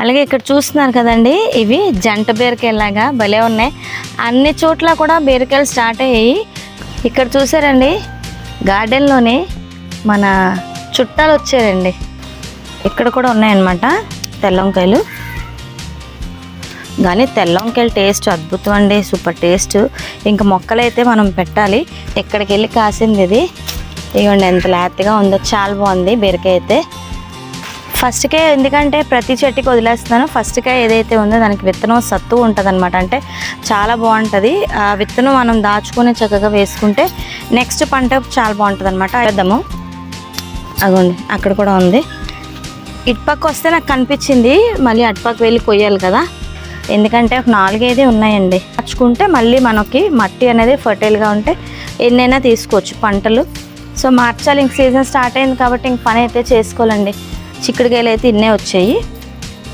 అలాగే ఇక్కడ చూస్తున్నారు కదండి ఇవి జంట బీరకాయలాగా భలే ఉన్నాయి. అన్ని చోట్ల కూడా బీరకాయలు స్టార్ట్ అయ్యాయి. ఇక్కడ చూసారండి గార్డెన్లోనే మన చుట్టాలు వచ్చారండి. ఇక్కడ కూడా ఉన్నాయన్నమాట తెల్ల వంకాయలు కానీ తెల్ల వంకాయల టేస్ట్ అద్భుతం అండి సూపర్ టేస్ట్ ఇంకా మొక్కలైతే మనం పెట్టాలి. ఎక్కడికి వెళ్ళి కాసింది ఇది. ఇవ్వండి ఎంత లేతగా ఉందో చాలా బాగుంది బీరకాయ అయితే. ఫస్ట్కే ఎందుకంటే ప్రతి చెట్టుకి వదిలేస్తున్నాను. ఫస్ట్కే ఏదైతే ఉందో దానికి విత్తనం సత్తు ఉంటుంది అనమాట అంటే చాలా బాగుంటుంది. ఆ విత్తనం మనం దాచుకొని చక్కగా వేసుకుంటే నెక్స్ట్ పంట చాలా బాగుంటుంది అనమాట వేద్దాము. అగోండి అక్కడ కూడా ఉంది. ఇటుపక్క వస్తే నాకు కనిపించింది. మళ్ళీ అటుపక్క వెళ్ళి కొయ్యాలి కదా. ఎందుకంటే ఒక నాలుగైదే ఉన్నాయండి. దాచుకుంటే మళ్ళీ మనకి మట్టి అనేది ఫర్టైల్గా ఉంటే ఎన్నైనా తీసుకోవచ్చు పంటలు. సో మార్చాలి ఇంక సీజన్ స్టార్ట్ అయింది కాబట్టి ఇంక పని అయితే చేసుకోవాలండి. చిక్కుడుకాయలు అయితే ఇన్నే వచ్చాయి.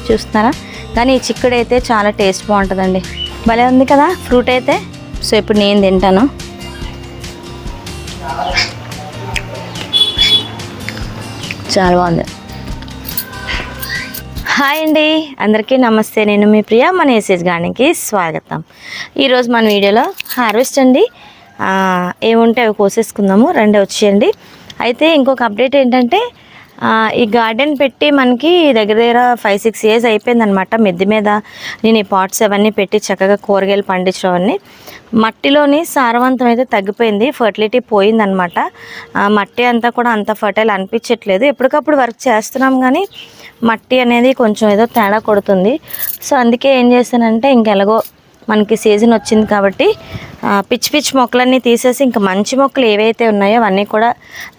చూస్తున్నారా? కానీ ఈ చిక్కుడు అయితే చాలా టేస్ట్ బాగుంటుందండి. భలే ఉంది కదా ఫ్రూట్ అయితే. సో ఇప్పుడు నేను తింటాను. చాలా బాగుంది. హాయ్ అండి. అందరికీ నమస్తే. నేను మీ ప్రియ మన ఏసేజ్ గార్డెన్కి స్వాగతం. ఈరోజు మన వీడియోలో హార్వెస్ట్ అండి. ఏముంటే అవి కోసేసుకుందాము రండి వచ్చేయండి. అయితే ఇంకొక అప్డేట్ ఏంటంటే ఈ గార్డెన్ పెట్టి మనకి దగ్గర దగ్గర ఫైవ్ సిక్స్ ఇయర్స్ అయిపోయిందనమాట మిద్దె మీద. నేను ఈ పాట్స్ అవన్నీ పెట్టి చక్కగా కూరగాయలు పండించడం అన్నీ మట్టిలోని సారవంతం అయితే తగ్గిపోయింది ఫర్టిలిటీ పోయిందనమాట మట్టి అంతా కూడా అంత ఫర్టైల్ అనిపించట్లేదు. ఎప్పటికప్పుడు వర్క్ చేస్తున్నాం కానీ మట్టి అనేది కొంచెం ఏదో తేడా కొడుతుంది. సో అందుకే ఏం చేశానంటే ఇంకెలాగో మనకి సీజన్ వచ్చింది కాబట్టి పిచ్చి పిచ్చి మొక్కలన్నీ తీసేసి ఇంకా మంచి మొక్కలు ఏవైతే ఉన్నాయో అవన్నీ కూడా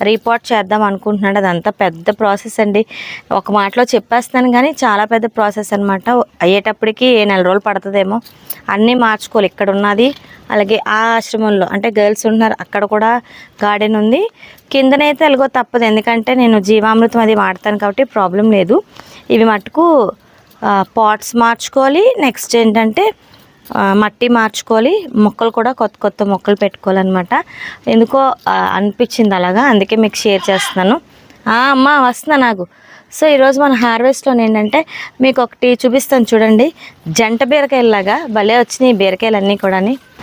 రీపోర్ట్ చేద్దాం అనుకుంటున్నాడు. అదంతా పెద్ద ప్రాసెస్ అండి. ఒక మాటలో చెప్పేస్తాను కానీ చాలా పెద్ద ప్రాసెస్ అనమాట అయ్యేటప్పటికి ఏ నెల రోజులు పడుతుందేమో. అన్నీ మార్చుకోవాలి. ఇక్కడ ఉన్నది అలాగే ఆ ఆశ్రమంలో అంటే గర్ల్స్ ఉంటున్నారు అక్కడ కూడా గార్డెన్ ఉంది. కిందనైతే ఎలాగో తప్పదు. ఎందుకంటే నేను జీవామృతం అది వాడతాను కాబట్టి ప్రాబ్లం లేదు. ఇవి మటుకు పాట్స్ మార్చుకోవాలి. నెక్స్ట్ ఏంటంటే మట్టి మార్చుకోవాలి. మొక్కలు కూడా కొత్త కొత్త మొక్కలు పెట్టుకోవాలన్నమాట. ఎందుకో అనిపించింది అలాగా. అందుకే మీకు షేర్ చేస్తున్నాను. అమ్మ వస్తున్నా నాకు. సో ఈరోజు మన హార్వెస్ట్లో ఏంటంటే మీకు ఒకటి చూపిస్తాను చూడండి. జంట బీరకాయలాగా భలే వచ్చినాయి బీరకాయలు అన్నీ కూడా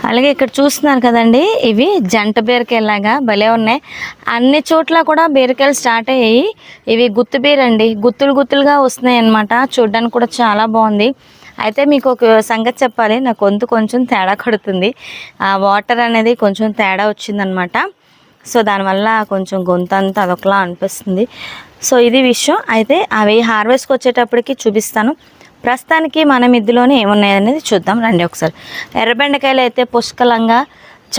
అలాగే ఇక్కడ చూస్తున్నారు కదండి ఇవి జంట బీరకాయలాగా భలే ఉన్నాయి. అన్ని చోట్ల కూడా బీరకాయలు స్టార్ట్ అయ్యాయి. ఇవి గుత్తు బీరండి. గుత్తులు గుత్తులుగా వస్తున్నాయి అన్నమాట చూడడానికి కూడా చాలా బాగుంది. అయితే మీకు ఒక సంగతి చెప్పాలి. నా గొంతు కొంచెం తేడా కొడుతుంది. ఆ వాటర్ అనేది కొంచెం తేడా వచ్చిందనమాట. సో దానివల్ల కొంచెం గొంతు అంతా అదొకలా అనిపిస్తుంది. సో ఇది విషయం. అయితే అవి హార్వెస్ట్కి వచ్చేటప్పటికి చూపిస్తాను. ప్రస్తుతానికి మన మిద్దులోనే ఏమున్నాయి అనేది చూద్దాం. రండి ఒకసారి. ఎర్రబెండకాయలు అయితే పుష్కలంగా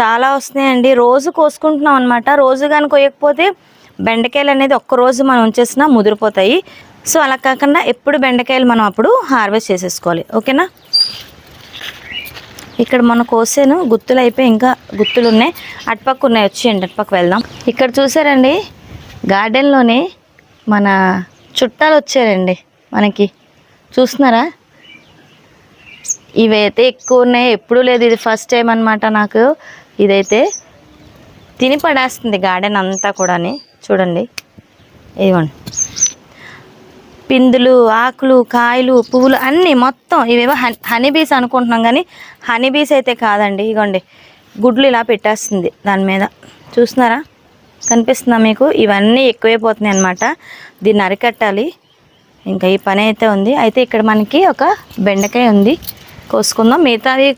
చాలా వస్తున్నాయండి. రోజు కోసుకుంటున్నాం అనమాట. రోజు కానీ కొయ్యకపోతే బెండకాయలు అనేది ఒక్క రోజు మనం ఉంచేసినా ముదిరిపోతాయి. సో అలా కాకుండా ఎప్పుడు బెండకాయలు మనం అప్పుడు హార్వెస్ట్ చేసేసుకోవాలి. ఓకేనా? ఇక్కడ మన కోసాను గుత్తులు అయిపోయి ఇంకా గుత్తులు ఉన్నాయి. అటుపక్క ఉన్నాయి. వచ్చేయండి అటుపక్క వెళ్దాం. ఇక్కడ చూసారండి గార్డెన్లోనే మన చుట్టాలు వచ్చారండి మనకి. చూస్తున్నారా? ఇవైతే ఎక్కువ ఉన్నాయి. ఎప్పుడూ లేదు. ఇది ఫస్ట్ టైం అనమాట నాకు. ఇదైతే తిని పడేస్తుంది గార్డెన్ అంతా కూడాని. చూడండి. ఇవ్వండి పిందులు ఆకులు కాయలు పువ్వులు అన్నీ మొత్తం ఇవేవో హనీ బీస్ అనుకుంటున్నాం కానీ హనీ బీస్ అయితే కాదండి. ఇగోండి గుడ్లు ఇలా పెట్టేస్తుంది దాని మీద. చూస్తున్నారా? కనిపిస్తుందా మీకు? ఇవన్నీ ఎక్కువైపోతున్నాయి అనమాట దీన్ని అరికట్టాలి. ఇంకా ఈ పని అయితే ఉంది. అయితే ఇక్కడ మనకి ఒక బెండకాయ ఉంది. కోసుకుందాం. మిగతావి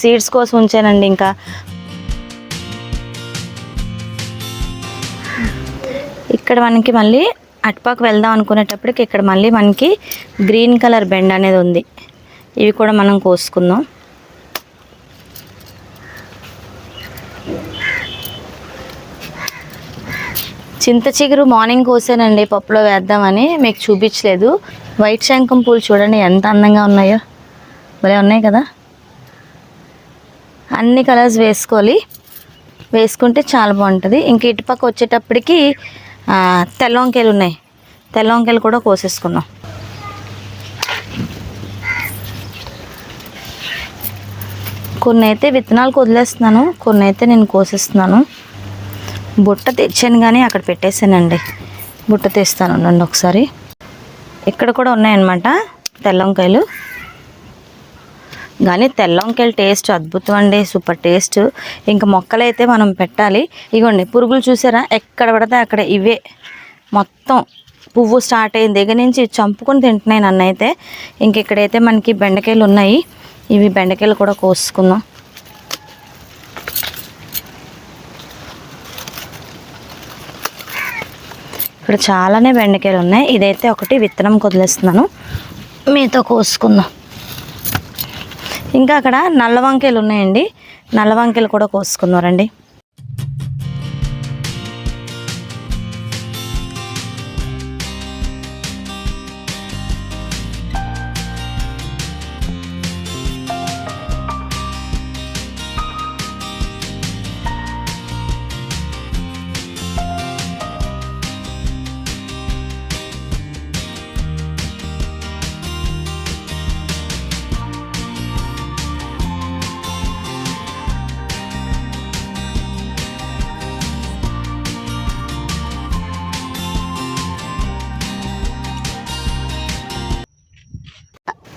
సీడ్స్ కోసం ఉంచానండి ఇంకా. ఇక్కడ మనకి మళ్ళీ అటుపాకు వెళ్దాం అనుకునేటప్పటికి ఇక్కడ మళ్ళీ మనకి గ్రీన్ కలర్ బెండ్ అనేది ఉంది. ఇవి కూడా మనం కోసుకుందాం. చింత చిగురు మార్నింగ్ కోసానండి పప్పులో వేద్దామని. మీకు చూపించలేదు. వైట్ శంఖం పూలు చూడండి ఎంత అందంగా ఉన్నాయో. భలే ఉన్నాయి కదా. అన్ని కలర్స్ వేసుకోవాలి. వేసుకుంటే చాలా బాగుంటుంది. ఇంక ఇటుపక్క వచ్చేటప్పటికి తెల్ల వంకాయలు ఉన్నాయి. తెల్ల వంకాయలు కూడా కోసేసుకున్నాం. కొన్ని అయితే విత్తనాలు వదిలేస్తున్నాను కొన్ని అయితే నేను కోసేస్తున్నాను. బుట్ట తెచ్చాను కానీ అక్కడ పెట్టేశానండి. బుట్ట తీస్తాను. ఉండండి ఒకసారి. ఇక్కడ కూడా ఉన్నాయన్నమాట తెల్ల వంకాయలు కానీ తెల్ల వంకాయల టేస్ట్ అద్భుతం అండి సూపర్ టేస్ట్. ఇంకా మొక్కలు అయితే మనం పెట్టాలి. ఇగోండి పురుగులు చూసారా? ఎక్కడ పడితే అక్కడ ఇవే. మొత్తం పువ్వు స్టార్ట్ అయిన దగ్గర నుంచి చంపుకొని తింటున్నాయి నన్ను అయితే ఇంక ఇక్కడైతే మనకి బెండకాయలు ఉన్నాయి. ఇవి బెండకాయలు కూడా కోసుకుందాం. ఇక్కడ చాలానే బెండకాయలు ఉన్నాయి. ఇదైతే ఒకటి విత్తనం కొదిలేస్తున్నాను. మీతో కోసుకుందాం. ఇంకా అక్కడ నల్ల వంకాయలు ఉన్నాయండి. నల్ల వంకాయలు కూడా కోసుకున్నారండి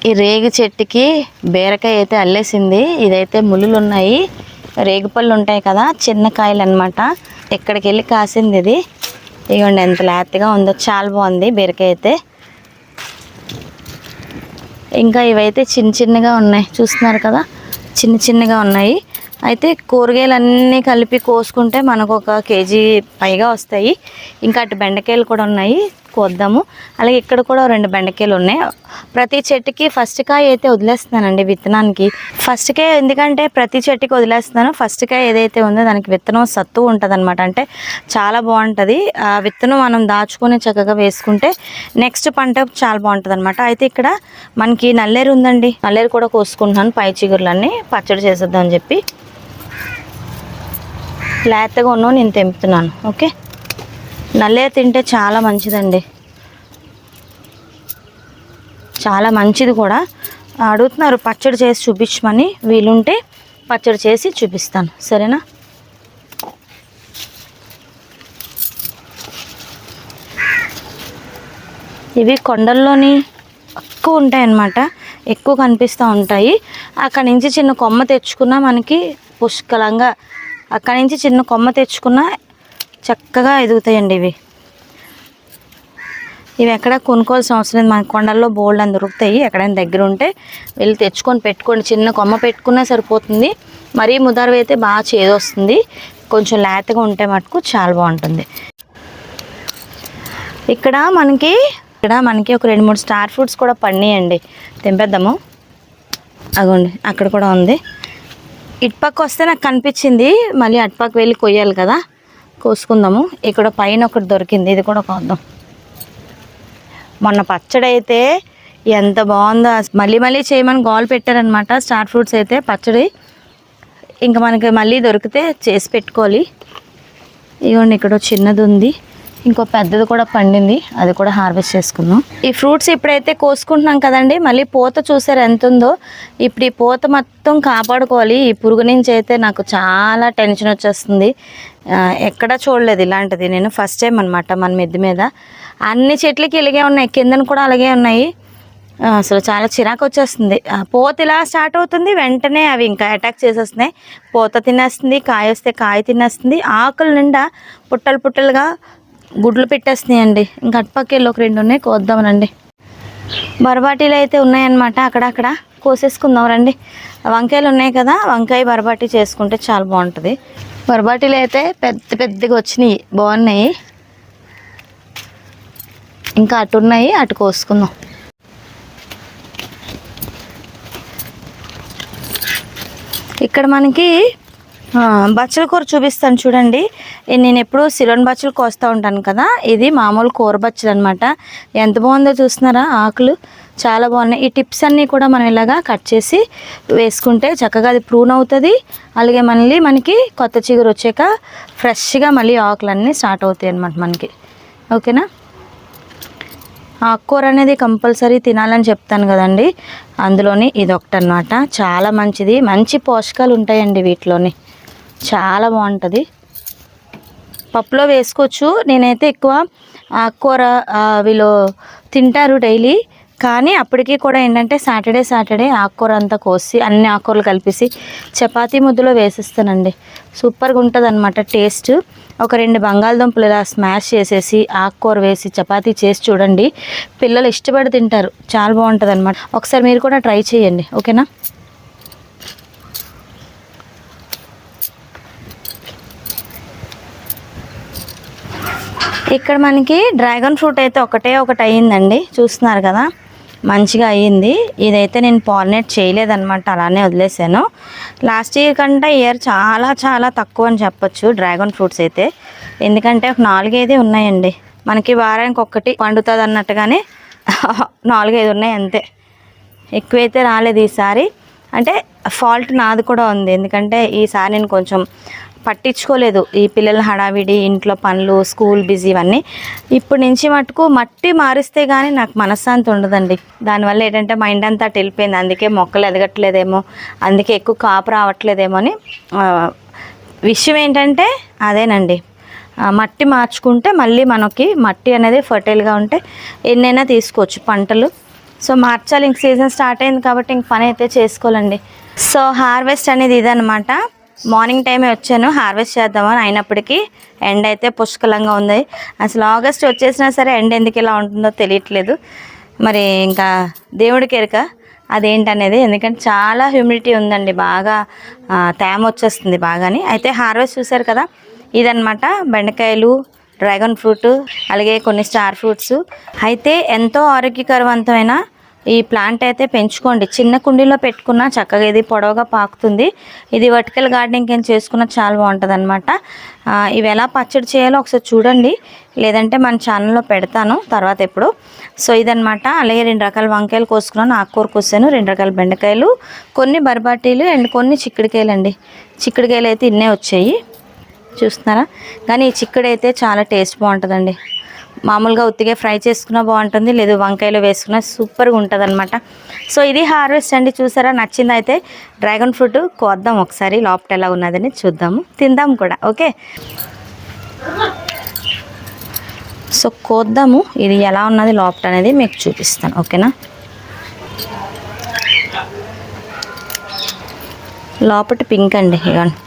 ఈ రేగి చెట్టుకి బీరకాయ అయితే అల్లేసింది. ఇదైతే ములులు ఉన్నాయి రేగిపళ్ళు ఉంటాయి కదా చిన్న కాయలు అనమాట ఎక్కడికి వెళ్ళి కాసింది ఇది. ఇదిగోండి ఎంత లేతగా ఉందో చాలా బాగుంది బీరకాయ అయితే. ఇంకా ఇవైతే చిన్న చిన్నగా ఉన్నాయి. చూస్తున్నారు కదా చిన్న చిన్నగా ఉన్నాయి. అయితే కూరగాయలు అన్నీ కలిపి కోసుకుంటే మనకు ఒక కేజీ పైగా వస్తాయి. ఇంకా అటు బెండకాయలు కూడా ఉన్నాయి. కోద్దాము అలాగే ఇక్కడ కూడా రెండు బెండకాయలు ఉన్నాయి. ప్రతి చెట్టుకి ఫస్ట్ కాయ అయితే వదిలేస్తున్నానండి విత్తనానికి. ఫస్ట్ కాయ ఎందుకంటే ప్రతి చెట్టుకి వదిలేస్తున్నాను. ఫస్ట్ కాయ ఏదైతే ఉందో దానికి విత్తనం సత్తు ఉంటుంది అనమాట అంటే చాలా బాగుంటుంది. ఆ విత్తనం మనం దాచుకొని చక్కగా వేసుకుంటే నెక్స్ట్ పంట చాలా బాగుంటుంది అనమాట అయితే ఇక్కడ మనకి నల్లేరు ఉందండి. నల్లేరు కూడా కోసుకుంటున్నాను. పై చిగురులన్నీ పచ్చడి చేసేద్దామని చెప్పి. లేతగా ఉన్నావు నేను తెంపుతున్నాను. ఓకే? నల్లే తింటే చాలా మంచిదండి. చాలా మంచిది కూడా. అడుగుతున్నారు పచ్చడి చేసి చూపించమని. వీలుంటే పచ్చడి చేసి చూపిస్తాను. సరేనా? ఇవి కొండల్లోని ఎక్కువ ఉంటాయన్నమాట. ఎక్కువ కనిపిస్తూ ఉంటాయి. అక్కడి నుంచి చిన్న కొమ్మ తెచ్చుకున్నా మనకి పుష్కలంగా. అక్కడి నుంచి చిన్న కొమ్మ తెచ్చుకున్నా చక్కగా ఎదుగుతాయండి ఇవి. ఇవి ఎక్కడ కొనుక్కోవాల్సిన అవసరం లేదు. మన కొండల్లో బోల్డ్ అని దొరుకుతాయి. ఎక్కడైనా దగ్గర ఉంటే వెళ్ళి తెచ్చుకొని పెట్టుకోండి. చిన్న కొమ్మ పెట్టుకున్నా సరిపోతుంది. మరీ ముదారు అయితే బాగా చేదొస్తుంది కొంచెం లేతగా ఉంటే మటుకు చాలా బాగుంటుంది. ఇక్కడ మనకి ఇక్కడ మనకి ఒక రెండు మూడు స్టార్ ఫ్రూట్స్ కూడా పండియండి. తెంపేద్దాము. అగోండి అక్కడ కూడా ఉంది. ఇటుపక్క వస్తే నాకు కనిపించింది. మళ్ళీ అటుపక్క వెళ్ళి కొయ్యాలి కదా. కోసుకుందాము. ఇక్కడ పైన ఒకటి దొరికింది. ఇది కూడా కోద్దాం మొన్న పచ్చడి అయితే ఎంత బాగుందో. మళ్ళీ మళ్ళీ చేయమని గోల్ పెట్టారనమాట. స్టార్ ఫ్రూట్స్ అయితే పచ్చడి. ఇంకా మనకి మళ్ళీ దొరికితే చేసి పెట్టుకోవాలి. ఇవ్వండి ఇక్కడ చిన్నది ఉంది. ఇంకో పెద్దది కూడా పండింది. అది కూడా హార్వెస్ట్ చేసుకుందాం. ఈ ఫ్రూట్స్ ఇప్పుడైతే కోసుకుంటున్నాం కదండి. మళ్ళీ పూత చూసారు ఎంత ఉందో ఇప్పుడు ఈ పూత మొత్తం కాపాడుకోవాలి. ఈ పురుగు నుంచి అయితే నాకు చాలా టెన్షన్ వచ్చేస్తుంది. ఎక్కడా చూడలేదు ఇలాంటిది. నేను ఫస్ట్ టైం అనమాట మన మిద్ది మీద. అన్ని చెట్లకి ఇలాగే ఉన్నాయి. కిందన కూడా అలాగే ఉన్నాయి. అసలు చాలా చిరాకు వచ్చేస్తుంది. పోత పూత ఇలా స్టార్ట్ అవుతుంది. వెంటనే అవి ఇంకా అటాక్ చేసేస్తున్నాయి. పూత తినేస్తుంది కాయ వస్తే కాయ తినేస్తుంది. ఆకుల నిండా పుట్టలు పుట్టలుగా గుడ్లు పెట్టేస్తున్నాయండి. ఇంకా అటుపక్కెళ్ళి ఒక రెండు ఉన్నాయి కోద్దామనండి. బరబాటీలు అయితే ఉన్నాయన్నమాట అక్కడక్కడ. కోసేసుకుందాం రండి. వంకాయలు ఉన్నాయి కదా వంకాయ బరబాటి చేసుకుంటే చాలా బాగుంటుంది. బరబాటీలు అయితే పెద్ద పెద్దగా వచ్చినాయి బాగున్నాయి. ఇంకా అటు ఉన్నాయి అటు కోసుకుందాం. ఇక్కడ మనకి బచ్చల కూర చూపిస్తాను చూడండి. నేను ఎప్పుడూ సిలోన్ బచ్చలు కోస్తూ ఉంటాను కదా ఇది మామూలు కూర బచ్చలు అనమాట ఎంత బాగుందో చూస్తున్నారా ఆకులు? చాలా బాగున్నాయి. ఈ టిప్స్ అన్నీ కూడా మనం ఇలాగా కట్ చేసి వేసుకుంటే చక్కగా అది ప్రూన్ అవుతుంది. అలాగే మళ్ళీ మనకి కొత్త చిగురు వచ్చాక ఫ్రెష్గా మళ్ళీ ఆకులన్నీ స్టార్ట్ అవుతాయి అనమాట మనకి. ఓకేనా? ఆకుకూర అనేది కంపల్సరీ తినాలని చెప్తాను కదండి. అందులోని ఇది ఒకటి అనమాట చాలా మంచిది. మంచి పోషకాలు ఉంటాయండి వీటిలోని. చాలా బాగుంటుంది. పప్పులో వేసుకోవచ్చు. నేనైతే ఎక్కువ ఆకుకూర వీళ్ళు తింటారు డైలీ. కానీ అప్పటికీ కూడా ఏంటంటే సాటర్డే సాటర్డే ఆకుకూర అంతా కోసి అన్ని ఆకుకూరలు కలిపేసి చపాతీ ముద్దలో వేసేస్తానండి. సూపర్గా ఉంటుంది అనమాట టేస్ట్. ఒక రెండు బంగాళదుంపలు ఇలా స్మాష్ చేసేసి ఆకుకూర వేసి చపాతీ చేసి చూడండి. పిల్లలు ఇష్టపడి తింటారు. చాలా బాగుంటుంది అనమాట ఒకసారి మీరు కూడా ట్రై చేయండి. ఓకేనా? ఇక్కడ మనకి డ్రాగన్ ఫ్రూట్ అయితే ఒకటే ఒకటి అయ్యిందండి. చూస్తున్నారు కదా? మంచిగా అయ్యింది. ఇదైతే నేను పాలినేట్ చేయలేదన్నమాట. అలానే వదిలేసాను. లాస్ట్ ఇయర్ కంటే ఇయర్ చాలా చాలా తక్కువ అని చెప్పొచ్చు డ్రాగన్ ఫ్రూట్స్ అయితే. ఎందుకంటే ఒక నాలుగైదే ఉన్నాయండి. మనకి వారానికి ఒక్కటి పండుతుంది అన్నట్టుగానే నాలుగైదు ఉన్నాయి అంతే. ఎక్కువైతే రాలేదు ఈసారి. అంటే ఫాల్ట్ నాది కూడా ఉంది. ఎందుకంటే ఈసారి నేను కొంచెం పట్టించుకోలేదు. ఈ పిల్లల హడావిడి ఇంట్లో పనులు స్కూల్ బిజీ ఇవన్నీ. ఇప్పటి నుంచి మటుకు మట్టి మారిస్తే కానీ నాకు మనశ్శాంతి ఉండదండి. దానివల్ల ఏంటంటే మైండ్ అంతా అటు వెళ్ళిపోయింది. అందుకే మొక్కలు ఎదగట్లేదేమో అందుకే ఎక్కువ కాపు రావట్లేదేమో అని విషయం ఏంటంటే అదేనండి. మట్టి మార్చుకుంటే మళ్ళీ మనకి మట్టి అనేది ఫర్టైల్గా ఉంటే ఎన్నైనా తీసుకోవచ్చు పంటలు. సో మార్చాలి. ఇంక సీజన్ స్టార్ట్ అయింది కాబట్టి ఇంక పని అయితే చేసుకోవాలండి. సో హార్వెస్ట్ అనేది ఇదనమాట మార్నింగ్ టైమే వచ్చాను హార్వెస్ట్ చేద్దామని అయినప్పటికీ ఎండ అయితే పుష్కలంగా ఉంది. అసలు ఆగస్ట్ వచ్చేసినా సరే ఎండ ఎందుకు ఇలా ఉంటుందో తెలియట్లేదు. మరి ఇంకా దేవుడికి ఎరక అదేంటనేది? ఎందుకంటే చాలా హ్యూమిడిటీ ఉందండి బాగా తేమ వచ్చేస్తుంది బాగాని. అయితే హార్వెస్ట్ చూసారు కదా ఇదనమాట బెండకాయలు డ్రాగన్ ఫ్రూట్ అలాగే కొన్ని స్టార్ ఫ్రూట్స్. అయితే ఎంతో ఆరోగ్యకరవంతమైన ఈ ప్లాంట్ అయితే పెంచుకోండి. చిన్న కుండీలో పెట్టుకున్నా చక్కగా ఇది పొడవుగా పాకుతుంది. ఇది వర్టికల్ గార్డెనింగ్ ఏం చేసుకున్నా చాలా బాగుంటుంది అనమాట ఇవి ఎలా పచ్చడి చేయాలో ఒకసారి చూడండి. లేదంటే మన ఛానల్లో పెడతాను తర్వాత ఎప్పుడు. సో ఇదనమాట అలాగే రెండు రకాల వంకాయలు కోసుకున్నాను. ఆకుకూర కోసాను. రెండు రకాల బెండకాయలు. కొన్ని బర్బాటీలు అండ్ కొన్ని చిక్కుడుకాయలు అండి చిక్కుడుకాయలు అయితే ఇన్నే వచ్చాయి. చూస్తున్నారా? కానీ ఈ చిక్కుడు అయితే చాలా టేస్ట్ బాగుంటుందండి. మామూలుగా ఉత్తిగా ఫ్రై చేసుకున్నా బాగుంటుంది లేదు వంకాయలో వేసుకున్నా సూపర్గా ఉంటుంది అనమాట సో ఇది హార్వెస్ట్ అండి చూసారా? నచ్చింది అయితే డ్రాగన్ ఫ్రూట్ కోద్దాం ఒకసారి లోపల ఎలా ఉన్నదని చూద్దాము. తిందాం కూడా ఓకే? సో కోద్దాము ఇది ఎలా ఉన్నది లోపల అనేది మీకు చూపిస్తాను ఓకేనా? లోపల పింక్ అండి ఇవ్వండి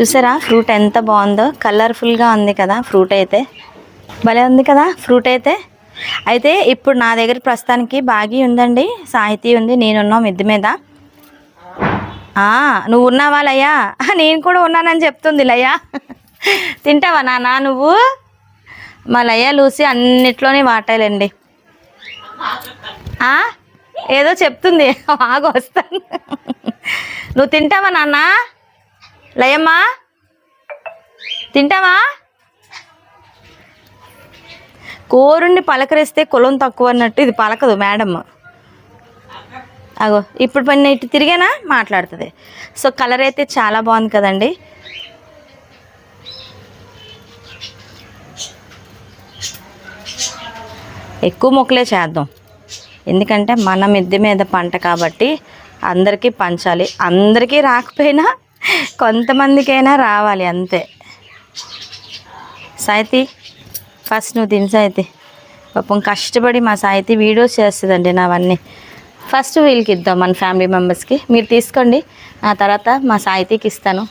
చూసారా? ఫ్రూట్ ఎంత బాగుందో. కలర్ఫుల్గా ఉంది కదా ఫ్రూట్ అయితే. భలే ఉంది కదా ఫ్రూట్ అయితే. అయితే ఇప్పుడు నా దగ్గర ప్రస్తుతానికి బాగి ఉందండి. సాహితీ ఉంది. నేనున్నా మిద్ది మీద. నువ్వు ఉన్నావా లయ్యా నేను కూడా ఉన్నానని చెప్తుంది లయ్యా తింటావా నానా నువ్వు? మా లయ్యా లూసి అన్నిట్లోనే వాటాలండి. ఏదో చెప్తుంది. బాగా వస్తాను. నువ్వు తింటావా నాన్నా? లయమ్మా? తింటావా? కోరుండి పలకరిస్తే కులం తక్కువ అన్నట్టు ఇది పలకదు మేడం అగో ఇప్పుడు పని ఇటు తిరిగానా? మాట్లాడుతుంది. సో కలర్ అయితే చాలా బాగుంది కదండి. ఎక్కువ మొక్కలే చేద్దాం. ఎందుకంటే మన మిద్దె మీద పంట కాబట్టి అందరికీ పంచాలి. అందరికీ రాకపోయినా కొంతమందికైనా రావాలి అంతే. సాయితి ఫస్ట్ నువ్వు తిని సాయితి. పాపం కష్టపడి మా సాయితి వీడియోస్ చేస్తుందండి నావన్నీ. ఫస్ట్ వీళ్ళకి ఇద్దాం మన ఫ్యామిలీ మెంబర్స్కి. మీరు తీసుకోండి. ఆ తర్వాత మా సాయితీకి ఇస్తాను.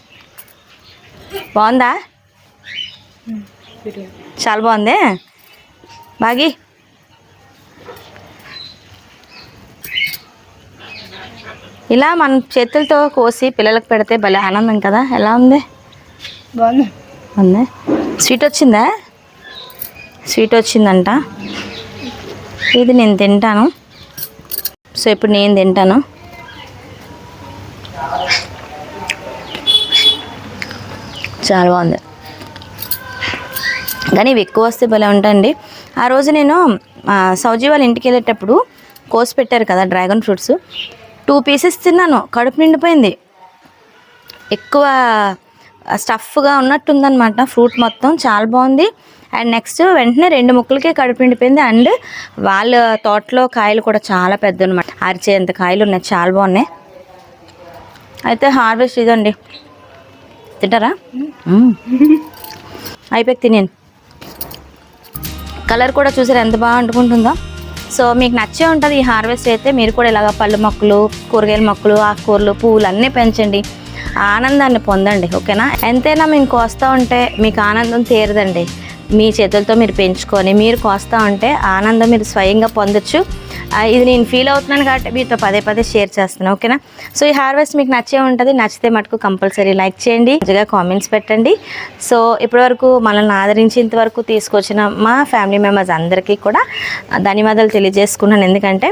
బాగుందా? చాలా బాగుందే? బాగి ఇలా మన చేతులతో కోసి పిల్లలకు పెడితే భలే ఆనందం కదా? ఎలా ఉంది? బాగుంది. ఉంది స్వీట్ వచ్చిందా? స్వీట్ వచ్చిందంట. ఇది నేను తింటాను. సో ఇప్పుడు నేను తింటాను. చాలా బాగుంది. కానీ ఇవి ఎక్కువ వస్తే భలే ఉంటాయండి. ఆ రోజు నేను సౌజీ వాళ్ళ ఇంటికి వెళ్ళేటప్పుడు కోసి పెట్టారు కదా డ్రాగన్ ఫ్రూట్స్. టూ పీసెస్ తిన్నాను కడుపు నిండిపోయింది. ఎక్కువ స్టఫ్గా ఉన్నట్టుందన్నమాట ఫ్రూట్ మొత్తం చాలా బాగుంది. అండ్ నెక్స్ట్ వెంటనే రెండు ముక్కలకే కడుపు నిండిపోయింది. అండ్ వాళ్ళ తోటలో కాయలు కూడా చాలా పెద్ద అనమాట అరిచేంత కాయలు ఉన్నాయి చాలా బాగున్నాయి. అయితే హార్వెస్ట్ ఇదండి. తింటారా? అయిపోయి తినేను కలర్ కూడా చూసారు ఎంత బాగా అంటుకుంటుందో? సో మీకు నచ్చే ఉంటుంది ఈ హార్వెస్ట్ అయితే మీరు కూడా ఇలాగ పళ్ళు మొక్కలు కూరగాయల మొక్కలు ఆకుకూరలు పువ్వులు అన్నీ పెంచండి. ఆనందాన్ని పొందండి ఓకేనా? ఎంతైనా మేము కోస్తూ ఉంటే మీకు ఆనందం తీరదండి. మీ చేతులతో మీరు పెంచుకొని మీరు కోస్తూ ఉంటే ఆనందం మీరు స్వయంగా పొందొచ్చు. ఇది నేను ఫీల్ అవుతున్నాను కాబట్టి మీతో పదే పదే షేర్ చేస్తున్నాను ఓకేనా సో ఈ హార్వెస్ట్ మీకు నచ్చే ఉంటుంది నచ్చితే మటుకు కంపల్సరీ లైక్ చేయండి మంచిగా కామెంట్స్ పెట్టండి. సో ఇప్పటివరకు మనల్ని ఆదరించేంత వరకు తీసుకొచ్చిన మా ఫ్యామిలీ మెంబర్స్ అందరికీ కూడా ధన్యవాదాలు తెలియజేసుకున్నాను ఎందుకంటే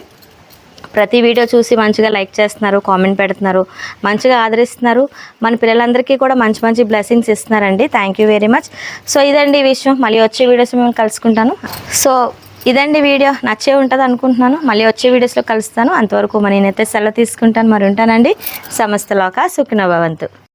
ప్రతి వీడియో చూసి మంచిగా లైక్ చేస్తున్నారు కామెంట్ పెడుతున్నారు మంచిగా ఆదరిస్తున్నారు. మన పిల్లలందరికీ కూడా మంచి మంచి బ్లెస్సింగ్స్ ఇస్తున్నారండి. Thank you very much so ఇదండి ఈ విషయం. మళ్ళీ వచ్చే వీడియోస్ మేము కలుసుకుంటాను. సో ఇదండి వీడియో. నచ్చే ఉంటుంది అనుకుంటున్నాను. మళ్ళీ వచ్చే వీడియోస్లో కలుస్తాను. అంతవరకు మరి నేనైతే సెలవు తీసుకుంటాను. మరి ఉంటానండి. సమస్తలోక సుఖిన భవంతు.